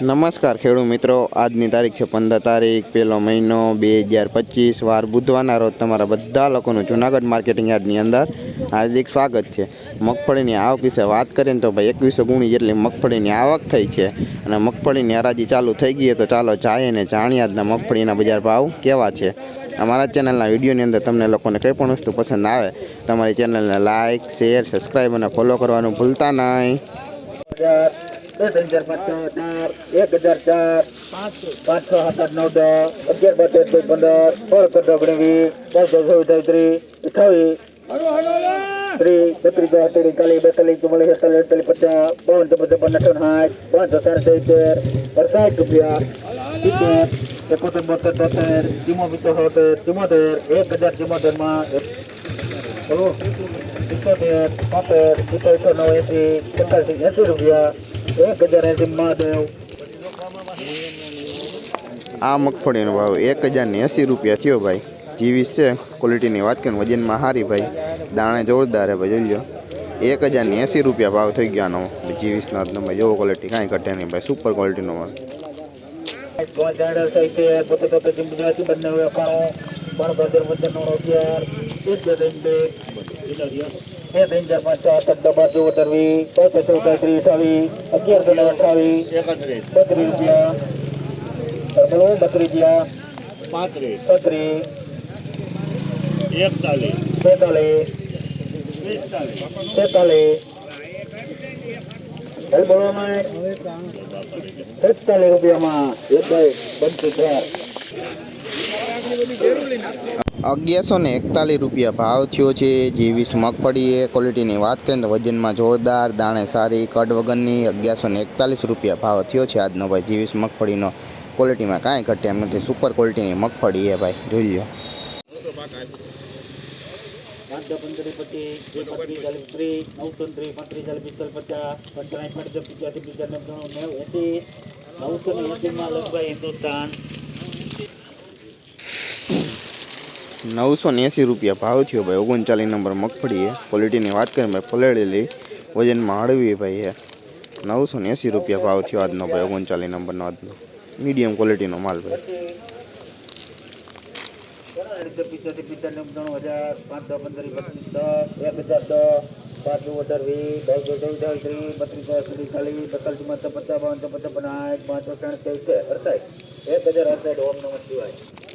નમસ્કાર ખેડૂત મિત્રો, આજની તારીખ છે પંદર તારીખ, પહેલો મહિનો બે હજાર પચીસ, વાર બુધવારના રોજ તમારા બધા લોકોનું જુનાગઢ માર્કેટિંગ યાર્ડની અંદર હાર્દિક સ્વાગત છે. મગફળીની આવક વિશે વાત કરીએ ને તો ભાઈ એકવીસો ગુણી જેટલી મગફળીની આવક થઈ છે અને મગફળીની હરાજી ચાલુ થઈ ગઈ તો ચાલો જાય ને જાણીએ આજના મગફળીના બજાર ભાવ કેવા છે. અમારા ચેનલના વિડીયોની અંદર તમને લોકોને કંઈ પણ વસ્તુ પસંદ આવે, તમારી ચેનલને લાઇક શેર, સબસ્ક્રાઈબ અને ફોલો કરવાનું ભૂલતા નહીં. બે હજાર પાંચસો ચાર, એક હજાર ચાર, પાંચસો સાત આઠ નવ દસ, અગિયાર, બાર, તેર ચૌદ પંદર, સોળ સત્તર ઓગણીસ વીસ દસ છવ્વીસ ત્રીસ અઠાવીસ ત્રીસ બત્રીસ તેત્રીસ ચાલીસ બેતાલીસ, ચુમ્માલીસ અડતાલીસ અડતાલીસ પચાસ, બાવન ચોપન ચોપન અઠાવન સાઠ, પાંચસો સાઠ, સિત્તેર, અડસાઠ રૂપિયા, સિત્તેર, એકોતેર, બોતેર, તોતેર ચુમ્મો રૂપિયા એક હજાર એસી મહાદેવ આ મગફળીનો ભાવ એક હજારને એંસી રૂપિયા થયો ભાઈ. જીવીસ છે ક્વોલિટીની વાત કરીએ ને વજનમાં સારી ભાઈ. દાણે જોરદાર હે ભાઈ જોઈ લો એક હજારને એંસી રૂપિયા ભાવ થઈ ગયો આનો. જીવીસનો આજનો ભાઈ જોવો ક્વોલિટી કાંઈ ઘટે નહીં ભાઈ સુપર ક્વોલિટીનો માલ. પહોંચાડે સાહિત્ય પોતે પોતે ચિંતાથી બંને હોય અપાણું બાર બાર અગિયાર એક બે ત્રણ બે બે ત્રણ ચાર પાંચ છ સાત દસ બાર ચૌદ અઠાવીસ ચોસઠ ત્રીસ આવી અગિયારસો ને અઠાવીસ બત્રીસ રૂપિયા બોલો બત્રીસ રૂપિયા પાંત્રીસ. છત્રીસ એકતાલીસ. બેતાલીસ. તેતાલીસ. ભાઈ બોલો તેતાલીસ રૂપિયામાં. એક ભાઈ ચાર અગિયારસો ને એકતાલીસ રૂપિયા ભાવ થયો છે. જીવીસ મગફળી એ ક્વોલિટીની વાત કરીએ તો વજનમાં જોરદાર દાણે સારી કડ વગરની અગિયારસો ને એકતાલીસ રૂપિયા ભાવ થયો છે આજનો ભાઈ. જીવીસ મગફળીનો ક્વોલિટીમાં કાંઈ ઘટે એમ નથી. સુપર ક્વોલિટીની મગફળી એ ભાઈ. જોઈ લો હિન્દુસ્તાન નવસો ને એંસી રૂપિયા ભાવ થયો ભાઈ ઓગણચાલીસ નંબર મગફળી એ ક્વોલિટીની વાત કરીએ ભાઈ પલળેલી વજનમાં હળવી ભાઈ એ નવસો ને એંસી રૂપિયા ભાવ થયો આજનો ભાઈ ઓગણચાલીસ નંબરનો આજનો મીડિયમ ક્વોલિટીનો માલ ભાઈ પિસ્તાલીસ પંચાનવે ત્રણ હજાર પાંચ દસ પંદર પચીસ દસ એક હજાર દસ પાંચ દો અઢાર વીસ દસ દો ચૌદ ચાલીસ ત્રીસ બત્રીસ ત્રીસ ચાલીસ બેતાલીસ ચુમ્માલીસ પચાસ બાવન પચાસ પચાસ પાંચ ત્રણ ચોવીસ અડસાઠ એક હજાર અડસાઠ ઓમ નમઃ શિવાય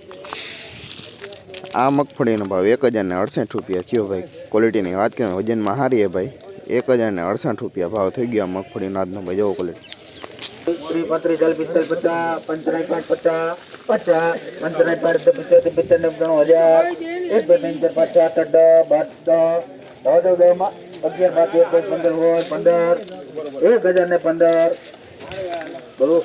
આ મગફળીનો ભાવ એક હજાર ને અડસઠ રૂપિયા થયો ભાઈ. ક્વોલિટીની વાત કરીએ વજનમાં એ ભાઈ. એક હજાર ને અડસઠ રૂપિયા ભાવ થઈ ગયો મગફળીનો આજનો ભાઈ. જવો ક્વોલિટી પચાસ પંચરાય પાંચ પચાસ પચાસ પંચરાય પાંચ પિસ્તાલીસ પંચાનવે ત્રણ હજાર. એક, બે, ત્રણ, ચાર પંદર એક હજાર પંદર. બોલો.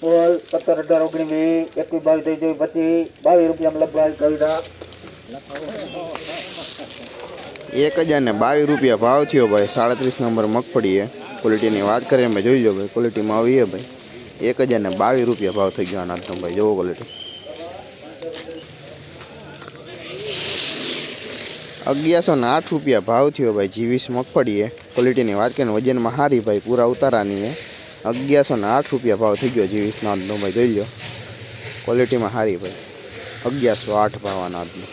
સોળ સત્તર અઢાર ઓગણીસ વીસ એકવીસ બાવીસ ત્રેવીસ ચોવીસ પચીસ બાવીસ રૂપિયામાં લગભગ કવિતા એક હજાર ને બાવીસ રૂપિયા ભાવ થયો ભાઈ સાડત્રીસ નંબર મગફળી એ ક્વોલિટીની વાત કરીએ ભાઈ જોઈ લો ભાઈ ક્વોલિટીમાં આવી છે ભાઈ। એક હજાર ને બાવીસ રૂપિયા ભાવ થઈ ગયો આના આજનો ભાઈ જોવો ક્વોલિટી અગિયારસો ને આઠ રૂપિયા ભાવ થયો ભાઈ, જીવીસ મગફળી એ ક્વોલિટીની વાત કરીએ વજનમાં સારી ભાઈ, પૂરા ઉતારાની એ અગિયારસો ને આઠ રૂપિયા ભાવ થઈ ગયો જીવીસ નાદનો ભાઈ જોઈ લો ક્વોલિટીમાં સારી ભાઈ. અગિયારસો આઠ ભાવના આજનો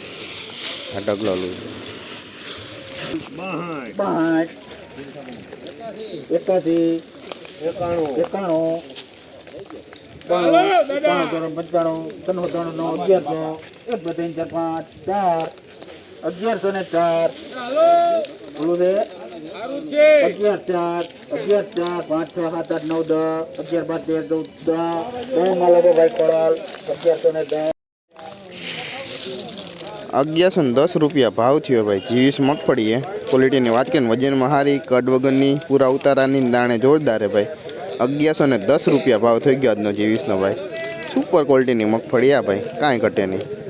આ ડગલો લઈ લો બાહાઠ પાંચ. એકાસી. એકાણું. એકાણું. એકાણું પંચાણું. ત્રણ ત્રણ નવ અગિયારસો. એક બે ત્રણ ચાર પાંચ ચાર. અગિયારસો ને ચાર બોલું છે? અગિયાર ચાર અગિયાર ચાર પાંચ છ સાત આઠ નવ દસ અગિયાર બાર તેર ચૌદ દસ બહુ માં લાગો ભાઈ ખોરાલ અગિયારસો ને દસ. અગિયારસો ને દસ રૂપિયા ભાવ થયો ભાઈ. જીવીસ મગફળી એ ક્વોલિટીની વાત કરીને વજનમાં સારી કડ વગરની પૂરા ઉતારાની દાણે જોરદાર હે ભાઈ. અગિયારસો ને દસ રૂપિયા ભાવ થઈ ગયો આજનો જીવીસનો ભાઈ. સુપર ક્વોલિટીની મગફળી આ ભાઈ. કાંઈ ઘટે નહીં.